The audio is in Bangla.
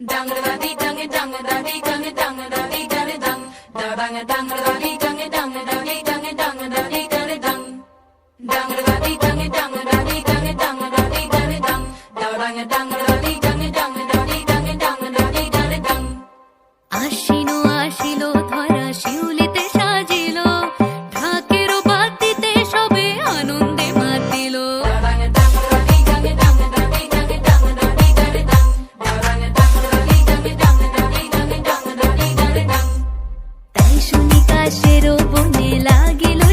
Dang da dee dang বিকাশের বনে লাগিল